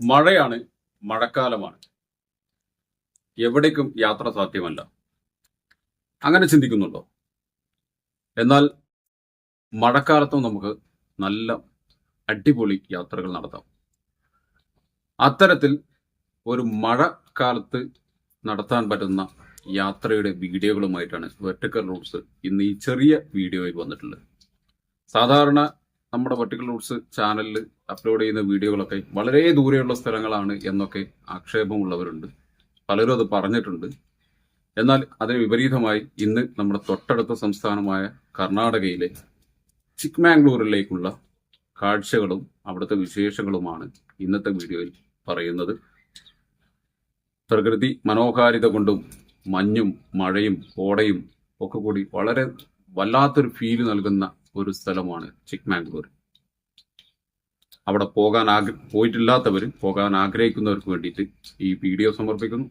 മഴയാണ് മഴക്കാലമാണ്. എവിടേക്കും യാത്ര സാധ്യമല്ല. അങ്ങനെ ചിന്തിക്കുന്നുണ്ടോ? എന്നാൽ മഴക്കാലത്തും നമുക്ക് നല്ല അടിപൊളി യാത്രകൾ നടത്താം. അത്തരത്തിൽ ഒരു മഴക്കാലത്ത് നടത്താൻ പറ്റുന്ന യാത്രയുടെ വീഡിയോകളുമായിട്ടാണ് വെർട്ടിക്കൽ റൂട്ട്സ് ഇന്ന് ഈ ചെറിയ വീഡിയോയിൽ വന്നിട്ടുള്ളത്. സാധാരണ നമ്മുടെ വെർട്ടിക്കൽ റൂട്ട്സ് ചാനലിൽ അപ്ലോഡ് ചെയ്യുന്ന വീഡിയോകളൊക്കെ വളരെ ദൂരെയുള്ള സ്ഥലങ്ങളാണ് എന്നൊക്കെ ആക്ഷേപമുള്ളവരുണ്ട്. പലരും അത് പറഞ്ഞിട്ടുണ്ട്. എന്നാൽ അതിന് വിപരീതമായി ഇന്ന് നമ്മുടെ തൊട്ടടുത്ത സംസ്ഥാനമായ കർണാടകയിലെ ചിക്മാംഗ്ലൂരിലേക്കുള്ള കാഴ്ചകളും അവിടുത്തെ വിശേഷങ്ങളുമാണ് ഇന്നത്തെ വീഡിയോയിൽ പറയുന്നത്. പ്രകൃതി മനോഹാരിത കൊണ്ടും മഞ്ഞും മഴയും കോടയും ഒക്കെ കൂടി വളരെ വല്ലാത്തൊരു ഫീൽ നൽകുന്ന ഒരു സ്ഥലമാണ് ചിക്മാംഗ്ലൂർ. അവിടെ പോകാൻ ആഗ്ര പോയിട്ടില്ലാത്തവർ പോകാൻ ആഗ്രഹിക്കുന്നവർക്ക് വേണ്ടിയിട്ട് ഈ വീഡിയോ സമർപ്പിക്കുന്നു.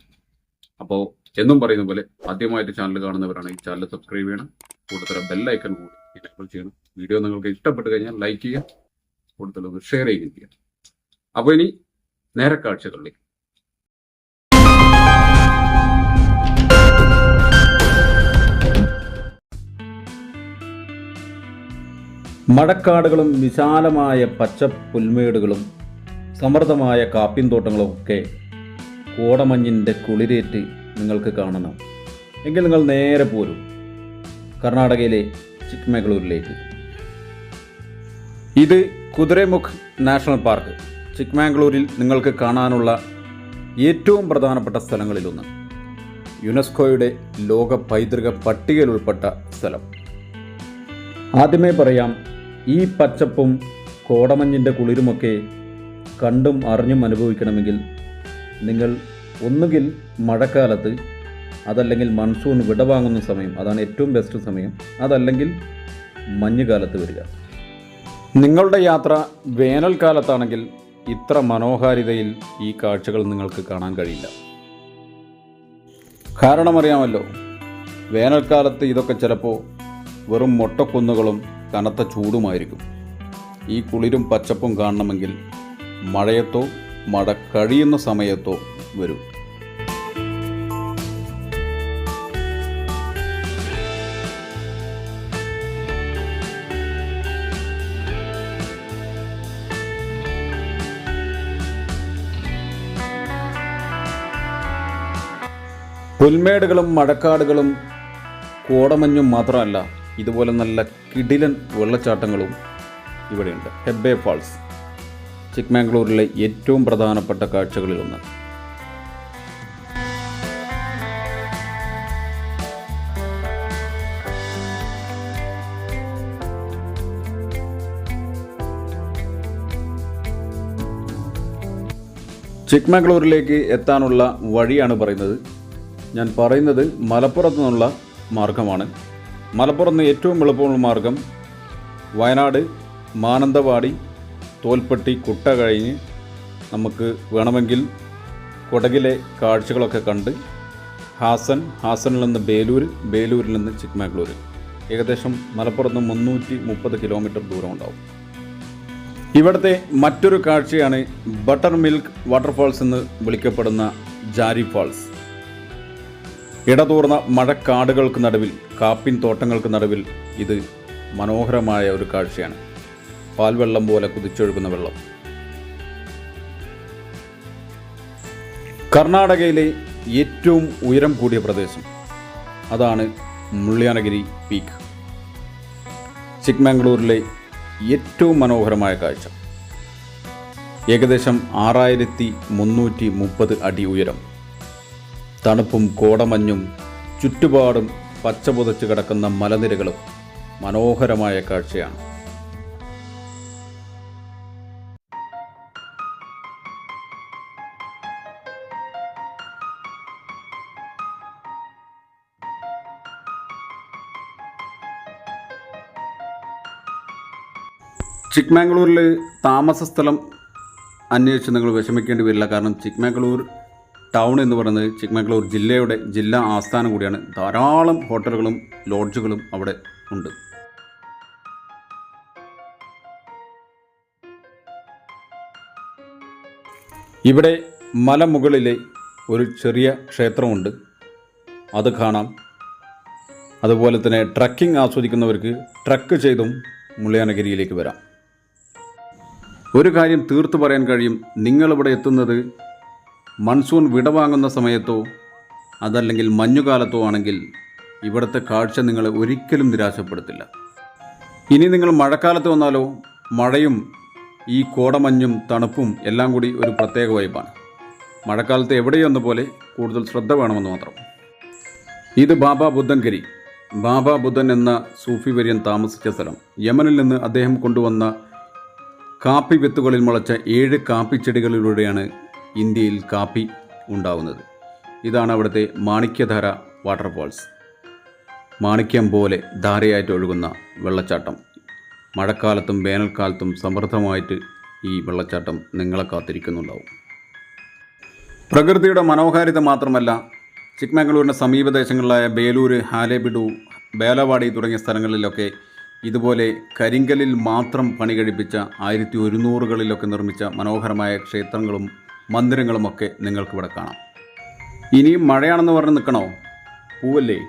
അപ്പോൾ എന്നും പറയുന്ന പോലെ ആദ്യമായിട്ട് ചാനൽ കാണുന്നവരാണെങ്കിൽ ചാനൽ സബ്സ്ക്രൈബ് ചെയ്യണം. കൂടുതൽ ബെല്ലൈക്കൺ കൂടി എനേബിൾ ചെയ്യണം. വീഡിയോ നിങ്ങൾക്ക് ഇഷ്ടപ്പെട്ട് കഴിഞ്ഞാൽ ലൈക്ക് ചെയ്യുക. കൂടുതൽ ഷെയർ ചെയ്യുകയും ചെയ്യുക അപ്പോൾ ഇനി നേരെ മഴക്കാടുകളും വിശാലമായ പച്ച പുൽമേടുകളും സമൃദ്ധമായ കാപ്പിൻ തോട്ടങ്ങളും ഒക്കെ കോടമഞ്ഞിന്റെ കുളിരേറ്റ് നിങ്ങൾക്ക് കാണണം. എങ്കിൽ നിങ്ങൾ നേരെ പോരും. കർണാടകയിലെ ചിക്മംഗ്ലൂരിലേക്ക്. ഇത് കുതിരമുഖ് നാഷണൽ പാർക്ക്. ചിക്മാംഗ്ലൂരിൽ നിങ്ങൾക്ക് കാണാനുള്ള ഏറ്റവും പ്രധാനപ്പെട്ട സ്ഥലങ്ങളിലൊന്ന്. യുനെസ്കോയുടെ ലോക പൈതൃക പട്ടികയിൽ ഉൾപ്പെട്ട സ്ഥലം. ആദ്യമേ പറയാം ഈ പച്ചപ്പും കോടമഞ്ഞിന്റെ കുളിരുമൊക്കെ കണ്ടും അറിഞ്ഞും അനുഭവിക്കണമെങ്കിൽ നിങ്ങൾ ഒന്നുകിൽ മഴക്കാലത്ത് അതല്ലെങ്കിൽ മൺസൂൺ വിടവാങ്ങുന്ന സമയം അതാണ് ഏറ്റവും ബെസ്റ്റ് സമയം അതല്ലെങ്കിൽ മഞ്ഞുകാലത്ത് വരിക. നിങ്ങളുടെ യാത്ര വേനൽക്കാലത്താണെങ്കിൽ ഇത്ര മനോഹാരിതയിൽ ഈ കാഴ്ചകൾ നിങ്ങൾക്ക് കാണാൻ കഴിയില്ല. കാരണമറിയാമല്ലോ വേനൽക്കാലത്ത് ഇതൊക്കെ ചിലപ്പോൾ വെറും മൊട്ടക്കുന്നുകളും കനത്ത ചൂടുമായിരിക്കും. ഈ കുളിരും പച്ചപ്പും കാണണമെങ്കിൽ മഴയത്തോ മഴ കഴിയുന്ന സമയത്തോ വരും. പുൽമേടുകളും മഴക്കാടുകളും കോടമഞ്ഞും മാത്രമല്ല ഇതുപോലെ നല്ല കിടിലൻ വെള്ളച്ചാട്ടങ്ങളും ഇവിടെയുണ്ട്. ഹെബ്ബെ ഫാൾസ് ചിക്മാംഗ്ലൂരിലെ ഏറ്റവും പ്രധാനപ്പെട്ട കാഴ്ചകളിലൊന്ന്. ചിക്മാംഗ്ലൂരിലേക്ക് എത്താനുള്ള വഴിയാണ് പറയുന്നത്. ഞാൻ പറയുന്നത് മലപ്പുറത്തു നിന്നുള്ള മാർഗമാണ്. മലപ്പുറത്ത് ഏറ്റവും എളുപ്പമുള്ള മാർഗം വയനാട് മാനന്തവാടി തോൽപ്പെട്ടി കുട്ട കഴിഞ്ഞ് നമുക്ക് വേണമെങ്കിൽ കൊടകിലെ കാഴ്ചകളൊക്കെ കണ്ട് ഹാസൻ ഹാസനിൽ നിന്ന് ബേലൂർ ബേലൂരിൽ നിന്ന് ചിക്മാഗ്ലൂർ ഏകദേശം മലപ്പുറത്ത് മുന്നൂറ്റി മുപ്പത് കിലോമീറ്റർ ദൂരം ഉണ്ടാവും. ഇവിടുത്തെ മറ്റൊരു കാഴ്ചയാണ് ബട്ടർ മിൽക്ക് വാട്ടർഫാൾസ് എന്ന് വിളിക്കപ്പെടുന്ന ജാരി ഫാൾസ്. ഇടതൂർന്ന മഴക്കാടുകൾക്ക് നടുവിൽ കാപ്പിൻ തോട്ടങ്ങൾക്ക് നടുവിൽ ഇത് മനോഹരമായ ഒരു കാഴ്ചയാണ്. പാൽവെള്ളം പോലെ കുതിച്ചൊഴുകുന്ന വെള്ളം. കർണാടകയിലെ ഏറ്റവും ഉയരം കൂടിയ പ്രദേശം അതാണ് മുള്ളിയാനഗിരി പീക്ക്. ചിക്മംഗ്ലൂരിലെ ഏറ്റവും മനോഹരമായ കാഴ്ച. ഏകദേശം ആറായിരത്തി മുന്നൂറ്റി മുപ്പത് അടി ഉയരം. തണുപ്പും കോടമഞ്ഞും ചുറ്റുപാടും പച്ചപുതച്ച് കിടക്കുന്ന മലനിരകളും മനോഹരമായ കാഴ്ചയാണ്. ചിക്മാംഗ്ലൂരിൽ താമസ സ്ഥലം അന്വേഷിച്ച് നിങ്ങൾ വിഷമിക്കേണ്ടി വരില്ല. കാരണം ചിക്മാംഗ്ലൂർ ടൗൺ എന്ന് പറയുന്നത് ചിക്മംഗ്ലൂർ ജില്ലയുടെ ജില്ലാ ആസ്ഥാനം കൂടിയാണ്. ധാരാളം ഹോട്ടലുകളും ലോഡ്ജുകളും അവിടെ ഉണ്ട്. ഇവിടെ മലമുകളിലെ ഒരു ചെറിയ ക്ഷേത്രമുണ്ട്. അത് കാണാം. അതുപോലെ തന്നെ ട്രക്കിംഗ് ആസ്വദിക്കുന്നവർക്ക് ട്രക്ക് ചെയ്തും മുള്ളയാനഗിരിയിലേക്ക് വരാം. ഒരു കാര്യം തീർത്തു പറയാൻ കഴിയും. നിങ്ങളിവിടെ എത്തുന്നത് മൺസൂൺ വിടവാങ്ങുന്ന സമയത്തോ അതല്ലെങ്കിൽ മഞ്ഞുകാലത്തോ ആണെങ്കിൽ ഇവിടുത്തെ കാഴ്ച നിങ്ങളെ ഒരിക്കലും നിരാശപ്പെടുത്തില്ല. ഇനി നിങ്ങൾ മഴക്കാലത്ത് വന്നാലോ മഴയും ഈ കോടമഞ്ഞും തണുപ്പും എല്ലാം കൂടി ഒരു പ്രത്യേക വൈബാണ്. മഴക്കാലത്ത് എവിടെയെന്ന പോലെ കൂടുതൽ ശ്രദ്ധ വേണമെന്ന് മാത്രം. ഇത് ബാബ ബുദ്ധൻഗിരി ബാബ ബുദ്ധൻ എന്ന സൂഫി വര്യൻ താമസിച്ച സ്ഥലം. യമനിൽ നിന്ന് അദ്ദേഹം കൊണ്ടുവന്ന കാപ്പി വിത്തുകളിൽ മുളച്ച ഏഴ് കാപ്പി ചെടികളിലൂടെയാണ് ഇന്ത്യയിൽ കാപ്പി ഉണ്ടാവുന്നത്. ഇതാണ് അവിടുത്തെ മാണിക്യധാര വാട്ടർഫാൾസ് മാണിക്യം പോലെ ധാരയായിട്ട് ഒഴുകുന്ന വെള്ളച്ചാട്ടം. മഴക്കാലത്തും വേനൽക്കാലത്തും സമൃദ്ധമായിട്ട് ഈ വെള്ളച്ചാട്ടം നിങ്ങളെ കാത്തിരിക്കുന്നുണ്ടാവും. പ്രകൃതിയുടെ മനോഹാരിത മാത്രമല്ല ചിക്മംഗളൂരിന്റെ സമീപദേശങ്ങളിലായ ബേലൂര് ഹാലേബിഡു ബേലവാടി തുടങ്ങിയ സ്ഥലങ്ങളിലൊക്കെ ഇതുപോലെ കരിങ്കലിൽ മാത്രം പണി കഴിപ്പിച്ച ആയിരത്തി ഒരുന്നൂറുകളിലൊക്കെ നിർമ്മിച്ച മനോഹരമായ ക്ഷേത്രങ്ങളും മന്ദിരങ്ങളുമൊക്കെ നിങ്ങൾക്കിവിടെ കാണാം. ഇനിയും മഴയാണെന്ന് പറഞ്ഞ് നിൽക്കണോ? പൂവല്ലേ?